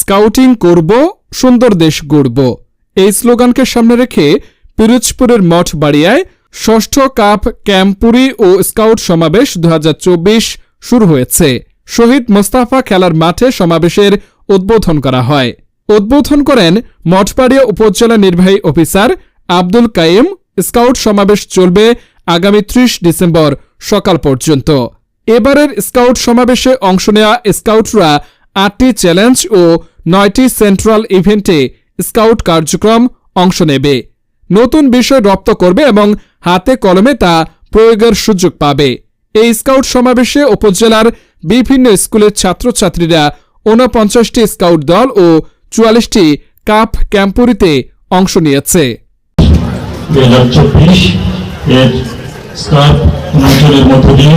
Scouting করব, সুন্দর দেশ গড়ব। এই স্লোগানকে সামনে রেখে পিরোজপুরের মঠ বাড়িয়ায় ষষ্ঠ কাপ ক্যাম্পুরি ও স্কাউট সমাবেশ দু হাজার চব্বিশ শুরু হয়েছে। শহীদ মোস্তাফা খেলার মাঠে সমাবেশের উদ্বোধন করা হয়। উদ্বোধন করেন মঠবাড়িয়া উপজেলা নির্বাহী অফিসার আব্দুল কাইম স্কাউট সমাবেশ চলবে আগামী ত্রিশ ডিসেম্বর সকাল পর্যন্ত। এবারের স্কাউট সমাবেশে অংশ নেওয়া স্কাউটরা আটটি চ্যালেঞ্জ ও নয়টি সেন্ট্রাল ইভেন্টে স্কাউট কার্যক্রম অংশ নেবে। নতুন বিষয় রপ্ত করবে এবং হাতে কলমে তা প্রয়োগের সুযোগ পাবে। এই স্কাউট সমাবেশে উপজেলার বিভিন্ন স্কুলের ছাত্রছাত্রীরা ঊনপঞ্চাশটি স্কাউট দল ও চুয়াল্লিশটি কাপ ক্যাম্পুরিতে অংশ নিয়েছে। এর মধ্য দিয়ে